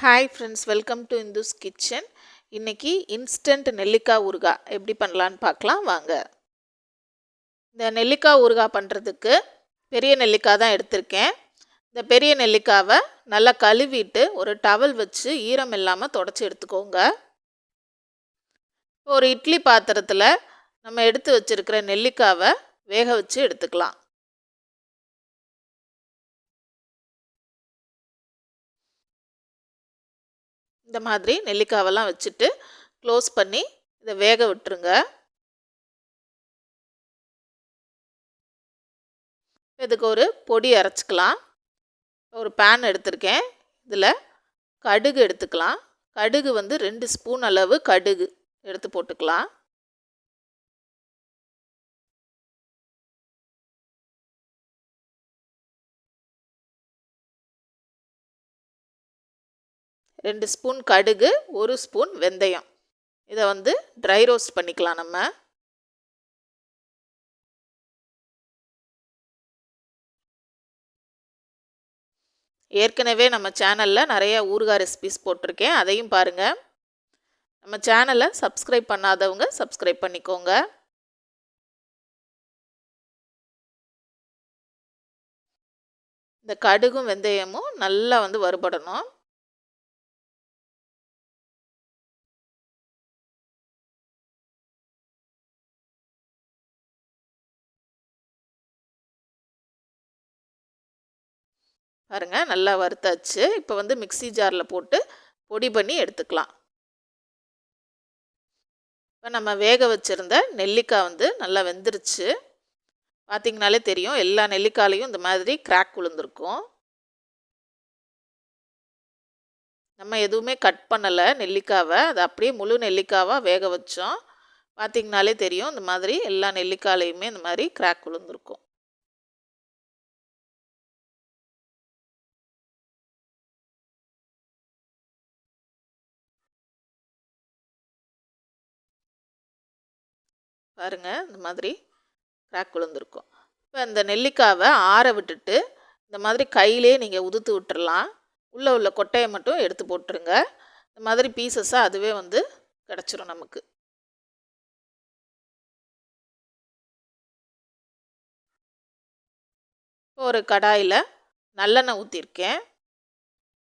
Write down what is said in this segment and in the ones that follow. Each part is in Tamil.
Hi friends welcome to Indhu's kitchen இன்னைக்கு இன்ஸ்டன்ட் நெல்லிக்காய் ஊறுகாய் எப்படி பண்ணலான்னு பார்க்கலாம் வாங்க. இந்த நெல்லிக்காய் ஊறுகாய் பண்ணுறதுக்கு பெரிய நெல்லிக்காய் தான் எடுத்திருக்கேன். இந்த பெரிய நெல்லிக்காவை நல்லா கழுவிட்டு ஒரு டவல் வச்சு ஈரம் இல்லாமல் தொடச்சி எடுத்துக்கோங்க. ஒரு இட்லி பாத்திரத்தில் நம்ம எடுத்து வச்சுருக்கிற நெல்லிக்காவை வேக வச்சு எடுத்துக்கலாம். இந்த மாதிரி நெல்லிக்காவெல்லாம் வச்சுட்டு க்ளோஸ் பண்ணி இதை வேக விட்டுருங்க. இதுக்கு ஒரு பொடி அரைச்சிக்கலாம். ஒரு பேன் எடுத்திருக்கேன். இதில் கடுகு எடுத்துக்கலாம். கடுகு வந்து ரெண்டு ஸ்பூன் அளவு கடுகு எடுத்து போட்டுக்கலாம். ரெண்டு ஸ்பூன் கடுகு ஒரு ஸ்பூன் வெந்தயம். இதை வந்து ட்ரை ரோஸ்ட் பண்ணிக்கலாம் நம்ம. ஏற்கனவே நம்ம சேனலில் நிறைய ஊறுகாய் ரெசிபிஸ் போட்டிருக்கேன். அதையும் பாருங்கள் நம்ம சேனலை சப்ஸ்கிரைப் பண்ணாதவங்க சப்ஸ்கிரைப் பண்ணிக்கோங்க. இந்த கடுகும் வெந்தயமும் நல்லா வந்து வறுபடணும். பாருங்கள் நல்லா வறுத்தாச்சு. இப்போ வந்து மிக்சி ஜாரில் போட்டு பொடி பண்ணி எடுத்துக்கலாம். இப்போ நம்ம வேக வச்சுருந்த நெல்லிக்காய் வந்து நல்லா வெந்துருச்சு. பார்த்திங்கனாலே தெரியும் எல்லா நெல்லிக்காயிலையும் இந்த மாதிரி கிராக் விழுந்திருக்கும் நம்ம எதுவுமே கட் பண்ணலை நெல்லிக்காவை. அது அப்படியே முழு நெல்லிக்காவாக வேக வச்சோம். பார்த்திங்கனாலே தெரியும் இந்த மாதிரி எல்லா நெல்லிக்காயிலையுமே இந்த மாதிரி கிராக் விழுந்திருக்கும் பாருங்கள் இந்த மாதிரி கிராக் விழுந்திருக்கும். இப்போ இந்த நெல்லிக்காவை ஆற விட்டுட்டு இந்த மாதிரி கையிலே நீங்கள் உதுத்து விட்டுறலாம். உள்ளே உள்ள கொட்டையை மட்டும் எடுத்து போட்டுருங்க. இந்த மாதிரி பீசஸாக அதுவே வந்து கிடச்சிரும் நமக்கு. இப்போ ஒரு கடாயில் நல்லெண்ணெய் ஊற்றிருக்கேன்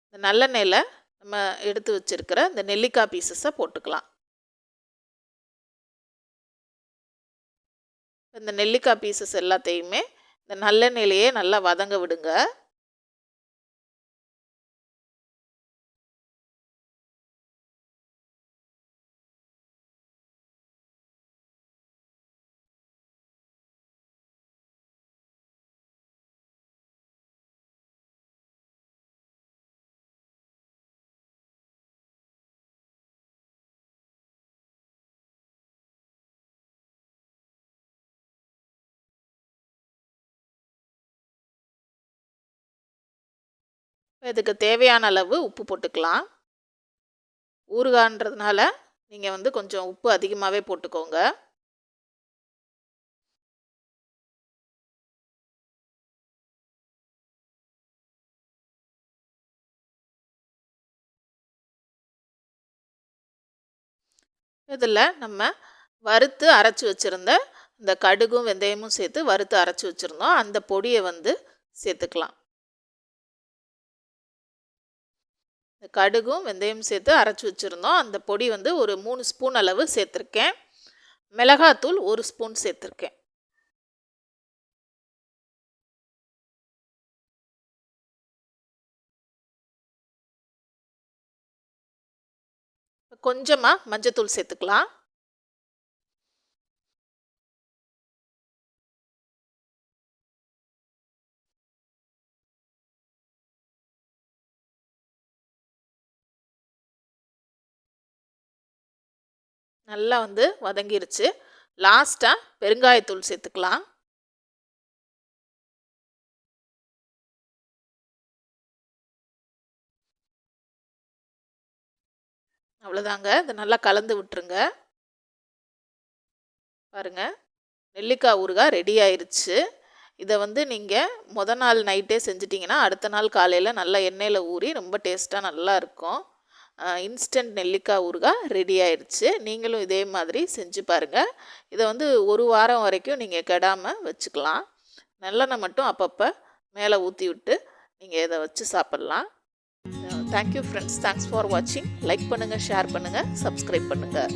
இந்த நல்லெண்ணெயில் நம்ம எடுத்து வச்சுருக்கிற இந்த நெல்லிக்காய் பீசஸை போட்டுக்கலாம். இந்த நெல்லிக்காய் பீசஸ் எல்லாத்தையுமே இந்த நல்லெண்ணெயிலேயே நல்லா வதங்க விடுங்க. இதுக்கு தேவையான அளவு உப்பு போட்டுக்கலாம். ஊறுகான்றதுனால நீங்கள் வந்து கொஞ்சம் உப்பு அதிகமாகவே போட்டுக்கோங்க. இதில் நம்ம வறுத்து அரைச்சி வச்சுருந்த இந்த கடுகும் வெந்தயமும் சேர்த்து வறுத்து அரைச்சி வச்சுருந்தோம். அந்த பொடியை வந்து சேர்த்துக்கலாம். கடுகும் வெந்தயம் சேர்த்து அரைச்சி வச்சுருந்தோம். அந்த பொடி வந்து ஒரு மூணு ஸ்பூன் அளவு சேர்த்துருக்கேன். மிளகாத்தூள் ஒரு ஸ்பூன் சேர்த்துருக்கேன். கொஞ்சமாக மஞ்சத்தூள் சேர்த்துக்கலாம். நல்லா வந்து வதங்கிருச்சு. லாஸ்ட்டாக பெருங்காயத்தூள் சேர்த்துக்கலாம். அவ்வளோதாங்க. இதை நல்லா கலந்து விட்டுருங்க. பாருங்கள் நெல்லிக்காய் ஊறுகாய் ரெடி ஆயிடுச்சு இதை வந்து நீங்கள் முத நாள் நைட்டே செஞ்சிட்டிங்கன்னா அடுத்த நாள் காலையில் நல்லா எண்ணெயில் ஊறி ரொம்ப டேஸ்ட்டாக நல்லா இருக்கும். இன்ஸ்டன்ட் நெல்லிக்காய் ஊறுகாய் ரெடி ஆயிடுச்சு நீங்களும் இதே மாதிரி செஞ்சு பாருங்கள் இதை வந்து ஒரு வாரம் வரைக்கும் நீங்கள் கெடாமல் வச்சுக்கலாம். நல்லெண்ணெய் மட்டும் அப்பப்போ மேலே ஊற்றி விட்டு நீங்கள் இதை வச்சு சாப்பிட்லாம். Thank you friends thanks for வாட்சிங் லைக் பண்ணுங்கள் ஷேர் பண்ணுங்கள் சப்ஸ்கிரைப் பண்ணுங்கள்